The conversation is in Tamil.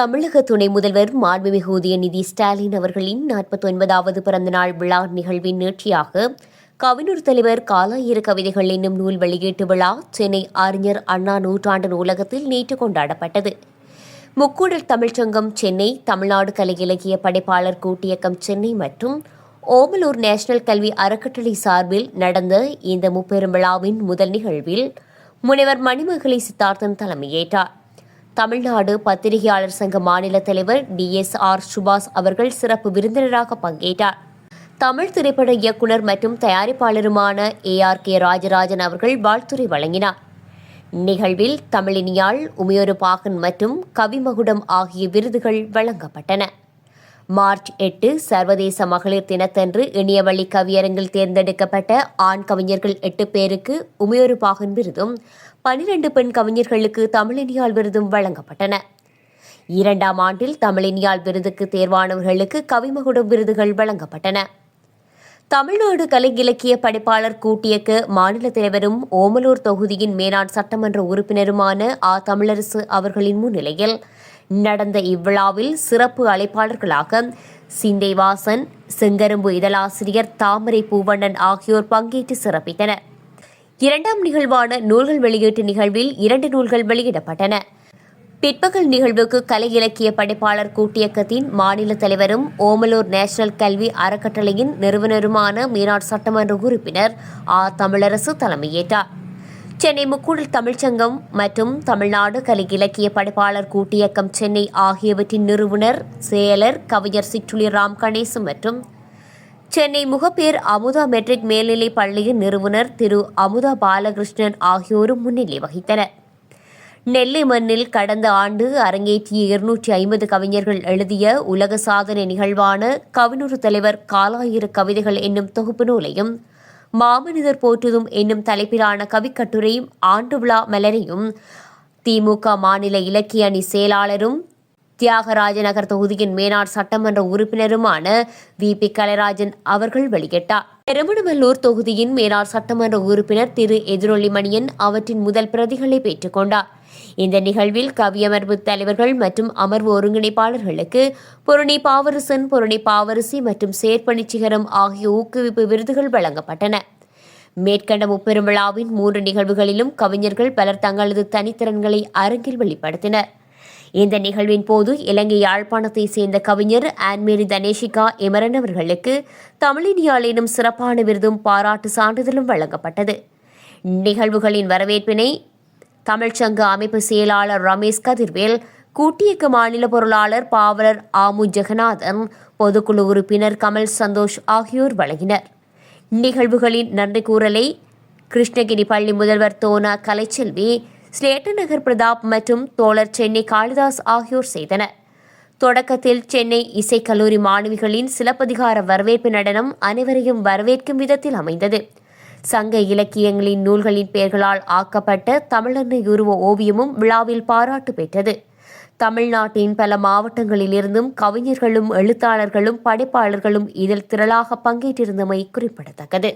தமிழக துணை முதல்வர் மாண்புமிகு உதயநிதி ஸ்டாலின் அவர்களின் நாற்பத்தி ஒன்பதாவது பிறந்தநாள் விழா நிகழ்வின் நேற்றியாக கவிஞர் தலைவர் காலாயிர கவிதைகள் என்னும் நூல் வெளியீட்டு விழா சென்னை அறிஞர் அண்ணா நூற்றாண்டு நூலகத்தில் நேற்று கொண்டாடப்பட்டது. முக்கூடல் தமிழ்ச்சங்கம் சென்னை தமிழ்நாடு கலை இலக்கிய படைப்பாளர் கூட்டியக்கம் சென்னை மற்றும் ஓமலூர் நேஷனல் கல்வி அறக்கட்டளை சார்பில் நடந்த இந்த முப்பெரும் விழாவின் முதல் நிகழ்வில் முனைவர் மணிமகளி சித்தார்த்தன் தலைமையேற்றார். தமிழ்நாடு பத்திரிகையாளர் சங்க மாநில தலைவர் டி எஸ் ஆர் சுபாஷ் அவர்கள் சிறப்பு விருந்தினராக பங்கேற்றார். தமிழ் திரைப்பட இயக்குனர் மற்றும் தயாரிப்பாளருமான ஏ ஆர் கே ராஜராஜன் அவர்கள் வாழ்த்துரை வழங்கினார். நிகழ்வில் தமிழினியாள் உமையொரு பாகன் மற்றும் கவிமகுடம் ஆகிய விருதுகள் வழங்கப்பட்டன. மார்ச் எட்டு சர்வதேச மகளிர் தினத்தன்று இணையவழி கவியரங்கில் தேர்ந்தெடுக்கப்பட்ட ஆண் கவிஞர்கள் எட்டு பேருக்கு உமையொரு பாகன் விருதும் பனிரெண்டு பெண் கவிஞர்களுக்கு தமிழினியால் விருதும் வழங்கப்பட்டன. இரண்டாம் ஆண்டில் தமிழினியால் விருதுக்கு தேர்வானவர்களுக்கு கவிமகுடம் விருதுகள் வழங்கப்பட்டன. தமிழ்நாடு கலை இலக்கிய படைப்பாளர் கூட்டியக்கு மாநில தலைவரும் ஓமலூர் தொகுதியின் மேனாட் சட்டமன்ற உறுப்பினருமான ஆ. தமிழரசு அவர்களின் முன்னிலையில் நடந்த இவ்விழாவில் சிறப்பு அழைப்பாளர்களாக சிந்தைவாசன் செங்கரும்பு இதழாசிரியர் தாமரை பூவண்ணன் ஆகியோர் பங்கேற்று சிறப்பித்தனர். இரண்டாம் நிகழ்வான நூல்கள் வெளியீட்டு நிகழ்வில் இரண்டு நூல்கள் வெளியிடப்பட்டன. பிற்பகல் நிகழ்வுக்கு கலை இலக்கிய படைப்பாளர் கூட்டியக்கத்தின் மாநில தலைவரும் ஓமலூர் நேஷனல் கல்வி அறக்கட்டளையின் நிறுவனருமான மீனாட் சட்டமன்ற உறுப்பினர் ஆ தமிழரசு தலைமையேற்றார். சென்னை முக்கூடல் தமிழ்ச்சங்கம் மற்றும் தமிழ்நாடு கலை இலக்கிய படைப்பாளர் கூட்டியக்கம் சென்னை ஆகியவற்றின் நிறுவனர் செயலர் கவிஞர் சிற்றுளி ராம் கணேசு மற்றும் சென்னை முகப்பேர் அமுதா மெட்ரிக் மேல்நிலைப் பள்ளியின் நிறுவனர் திரு அமுதா பாலகிருஷ்ணன் ஆகியோரும் முன்னிலை வகித்தனர். நெல்லை மண்ணில் கடந்த ஆண்டு அரங்கேற்றிய இருநூற்றி ஐம்பது கவிஞர்கள் எழுதிய உலக சாதனை நிகழ்வான கவினூறு தலைவர் காலாயிரு கவிதைகள் என்னும் தொகுப்பு நூலையும் மாமனிதர் போற்றுதும் என்னும் தலைப்பிலான கவிக்கட்டுரையும் ஆண்டு விழா மலரையும் திமுக மாநில இலக்கிய அணி செயலாளரும் தியாகராஜ நகர் தொகுதியின் மேனாட் சட்டமன்ற உறுப்பினருமான வி. பி. கலைராஜன் அவர்கள் வெளியிட்டார். பெருமணமல்லூர் தொகுதியின் மேனாட் சட்டமன்ற உறுப்பினர் திரு. எதிரொலிமணியன் அவற்றின் முதல் பிரதிகளை பெற்றுக்கொண்டார் இந்த நிகழ்வில் கவியமர்வு தலைவர்கள் மற்றும் அமர்வு ஒருங்கிணைப்பாளர்களுக்கு பொருணி பாவரசன் பொருணி பாவரசி மற்றும் சேர்ப்பணிச்சிகரம் ஆகிய ஊக்குவிப்பு விருதுகள் வழங்கப்பட்டன. மேற்கண்ட முப்பெரும் விழாவின் மூன்று நிகழ்வுகளிலும் கவிஞர்கள் பலர் தங்களது தனித்திறன்களை அரங்கில் வெளிப்படுத்தினர். இந்த நிகழ்வின் போது இலங்கை யாழ்ப்பாணத்தை சேர்ந்த கவிஞர் ஆன்மேரி தனேஷிகா எமரன் அவர்களுக்கு தமிழினியால் எனும் சிறப்பான விருதும் பாராட்டு சான்றிதழும் வழங்கப்பட்டது. நிகழ்வுகளின் வரவேற்பினை தமிழ்ச்சங்க அமைப்பு செயலாளர் ரமேஷ் கதிர்வேல் கூட்டியக்க மாநில பொருளாளர் பாவலர் ஆமு ஜெகநாதன் பொதுக்குழு உறுப்பினர் கமல் சந்தோஷ் ஆகியோர் வழங்கினர். நிகழ்வுகளின் நன்றி கூறலை கிருஷ்ணகிரி பள்ளி முதல்வர் தோனா கலைச்செல்வி ஸ்லேட்டு நகர் பிரதாப் மற்றும் தோழர் சென்னை காளிதாஸ் ஆகியோர் செய்தனர். தொடக்கத்தில் சென்னை இசைக்கல்லூரி மாணவிகளின் சிலப்பதிகார வரவேற்பு நடனம் அனைவரையும் வரவேற்கும் விதத்தில் அமைந்தது. சங்க இலக்கியங்களின் நூல்களின் பெயர்களால் ஆக்கப்பட்ட தமிழன்னை உருவ ஓவியமும் விழாவில் பாராட்டு பெற்றது. தமிழ்நாட்டின் பல மாவட்டங்களிலிருந்தும் கவிஞர்களும் எழுத்தாளர்களும் படைப்பாளர்களும் இதில் திரளாக பங்கேற்றிருந்தமை குறிப்பிடத்தக்கது.